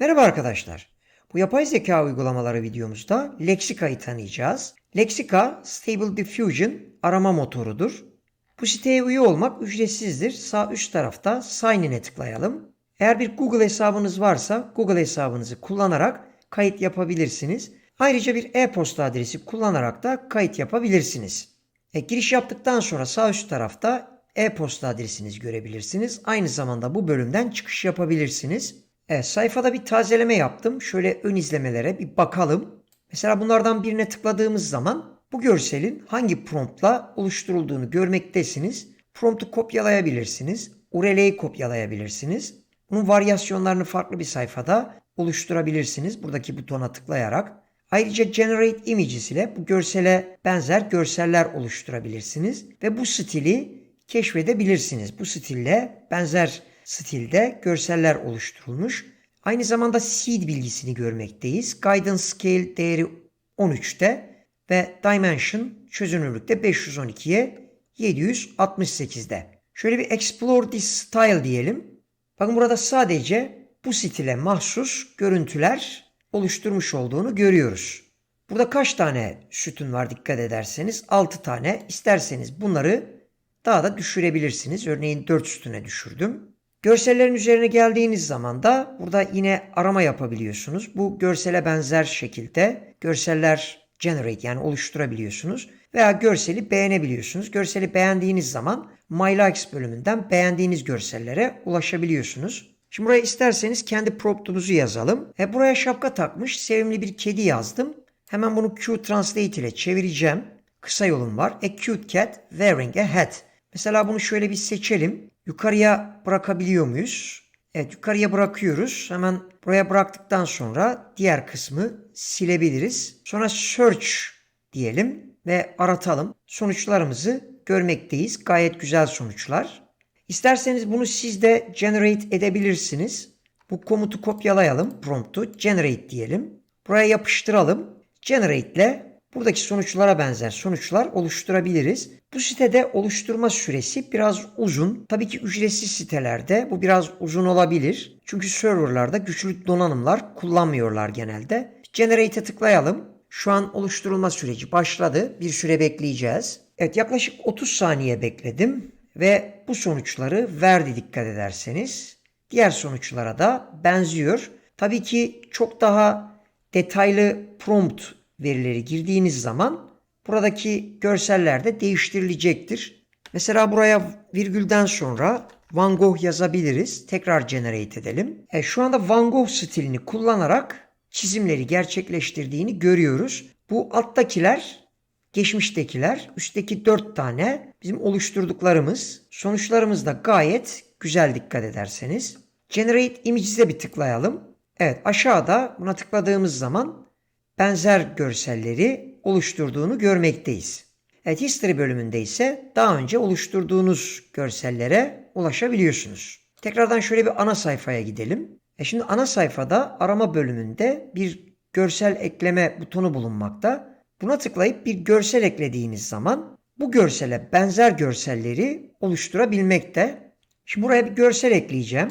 Merhaba arkadaşlar. Bu yapay zeka uygulamaları videomuzda Lexica'yı tanıyacağız. Lexica Stable Diffusion arama motorudur. Bu siteye üye olmak ücretsizdir. Sağ üst tarafta Sign in'e tıklayalım. Eğer bir Google hesabınız varsa Google hesabınızı kullanarak kayıt yapabilirsiniz. Ayrıca bir e-posta adresi kullanarak da kayıt yapabilirsiniz. E, giriş yaptıktan sonra sağ üst tarafta e-posta adresinizi görebilirsiniz. Aynı zamanda bu bölümden çıkış yapabilirsiniz. Evet, sayfada bir tazeleme yaptım. Şöyle ön izlemelere bir bakalım. Mesela bunlardan birine tıkladığımız zaman bu görselin hangi promptla oluşturulduğunu görmektesiniz. Promptu kopyalayabilirsiniz. URL'yi kopyalayabilirsiniz. Bunun varyasyonlarını farklı bir sayfada oluşturabilirsiniz. Buradaki butona tıklayarak. Ayrıca Generate Images ile bu görsele benzer görseller oluşturabilirsiniz. Ve bu stili keşfedebilirsiniz. Bu stille benzer stilde görseller oluşturulmuş. Aynı zamanda seed bilgisini görmekteyiz. Guidance Scale değeri 13'te ve Dimension çözünürlükte 512'ye 768'de. Şöyle bir Explore this style diyelim. Bakın burada sadece bu stile mahsus görüntüler oluşturmuş olduğunu görüyoruz. Burada kaç tane sütun var dikkat ederseniz 6 tane. İsterseniz bunları daha da düşürebilirsiniz. Örneğin 4 sütüne düşürdüm. Görsellerin üzerine geldiğiniz zaman da burada yine arama yapabiliyorsunuz. Bu görsele benzer şekilde görseller generate yani oluşturabiliyorsunuz. Veya görseli beğenebiliyorsunuz. Görseli beğendiğiniz zaman My Likes bölümünden beğendiğiniz görsellere ulaşabiliyorsunuz. Şimdi buraya isterseniz kendi promptunuzu yazalım. E buraya şapka takmış sevimli bir kedi yazdım. Hemen bunu Q Translate ile çevireceğim. Kısa yolum var. A cute cat wearing a hat. Mesela bunu şöyle bir seçelim. Yukarıya bırakabiliyor muyuz? Evet yukarıya bırakıyoruz. Hemen buraya bıraktıktan sonra diğer kısmı silebiliriz. Sonra search diyelim ve aratalım. Sonuçlarımızı görmekteyiz. Gayet güzel sonuçlar. İsterseniz bunu siz de generate edebilirsiniz. Bu komutu kopyalayalım. Promptu generate diyelim. Buraya yapıştıralım. Generate ile buradaki sonuçlara benzer sonuçlar oluşturabiliriz. Bu sitede oluşturma süresi biraz uzun. Tabii ki ücretsiz sitelerde bu biraz uzun olabilir. Çünkü serverlarda güçlü donanımlar kullanmıyorlar genelde. Generate'e tıklayalım. Şu an oluşturulma süreci başladı. Bir süre bekleyeceğiz. Evet yaklaşık 30 saniye bekledim ve bu sonuçları verdi dikkat ederseniz. Diğer sonuçlara da benziyor. Tabii ki çok daha detaylı prompt verileri girdiğiniz zaman buradaki görseller de değiştirilecektir. Mesela buraya virgülden sonra Van Gogh yazabiliriz. Tekrar generate edelim. E, şu anda Van Gogh stilini kullanarak çizimleri gerçekleştirdiğini görüyoruz. Bu alttakiler geçmiştekiler, üstteki 4 tane bizim oluşturduklarımız. Sonuçlarımız da gayet güzel dikkat ederseniz. Generate Images'e bir tıklayalım. Evet aşağıda buna tıkladığımız zaman benzer görselleri oluşturduğunu görmekteyiz. Evet History bölümünde ise daha önce oluşturduğunuz görsellere ulaşabiliyorsunuz. Tekrardan şöyle bir ana sayfaya gidelim. E şimdi ana sayfada arama bölümünde bir görsel ekleme butonu bulunmakta. Buna tıklayıp bir görsel eklediğiniz zaman bu görsele benzer görselleri oluşturabilmekte. Şimdi buraya bir görsel ekleyeceğim.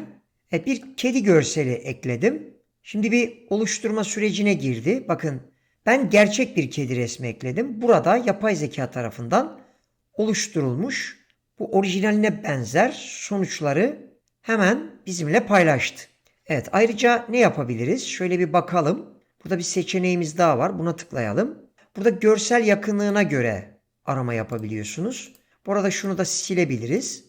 Evet bir kedi görseli ekledim. Şimdi bir oluşturma sürecine girdi. Bakın ben gerçek bir kedi resmi ekledim. Burada yapay zeka tarafından oluşturulmuş bu orijinaline benzer sonuçları hemen bizimle paylaştı. Evet ayrıca ne yapabiliriz? Şöyle bir bakalım. Burada bir seçeneğimiz daha var. Buna tıklayalım. Burada görsel yakınlığına göre arama yapabiliyorsunuz. Bu arada şunu da silebiliriz.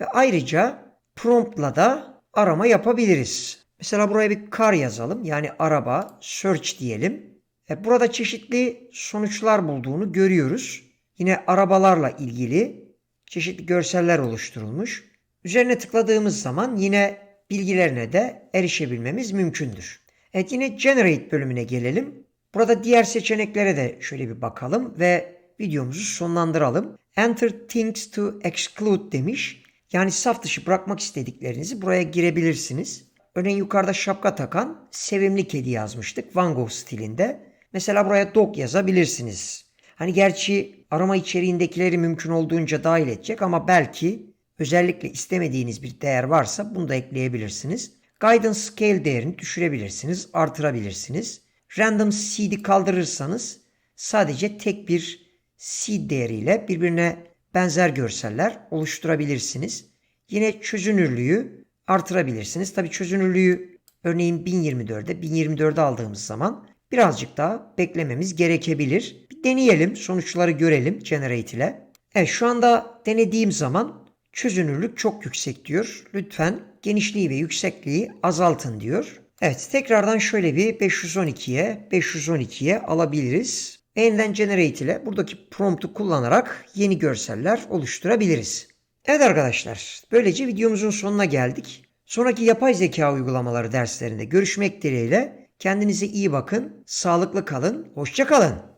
Ve ayrıca promptla da arama yapabiliriz. Mesela buraya bir car yazalım. Yani araba, search diyelim. E burada çeşitli sonuçlar bulduğunu görüyoruz. Yine arabalarla ilgili çeşitli görseller oluşturulmuş. Üzerine tıkladığımız zaman yine bilgilerine de erişebilmemiz mümkündür. Evet yine Generate bölümüne gelelim. Burada diğer seçeneklere de şöyle bir bakalım ve videomuzu sonlandıralım. Enter things to exclude demiş. Yani saf dışı bırakmak istediklerinizi buraya girebilirsiniz. Örneğin yukarıda şapka takan sevimli kedi yazmıştık Van Gogh stilinde. Mesela buraya dog yazabilirsiniz. Hani gerçi arama içeriğindekileri mümkün olduğunca dahil edecek ama belki özellikle istemediğiniz bir değer varsa bunu da ekleyebilirsiniz. Guidance scale değerini düşürebilirsiniz, artırabilirsiniz. Random seed'i kaldırırsanız sadece tek bir seed değeriyle birbirine benzer görseller oluşturabilirsiniz. Yine çözünürlüğü artırabilirsiniz. Tabii çözünürlüğü örneğin 1024'e 1024'e aldığımız zaman birazcık daha beklememiz gerekebilir. Bir deneyelim, sonuçları görelim Generate ile. Evet şu anda denediğim zaman çözünürlük çok yüksek diyor. Lütfen genişliği ve yüksekliği azaltın diyor. Evet tekrardan şöyle bir 512'ye 512'ye alabiliriz. Yeniden Generate ile buradaki promptu kullanarak yeni görseller oluşturabiliriz. Evet arkadaşlar böylece videomuzun sonuna geldik. Sonraki yapay zeka uygulamaları derslerinde görüşmek dileğiyle kendinize iyi bakın, sağlıklı kalın, hoşça kalın.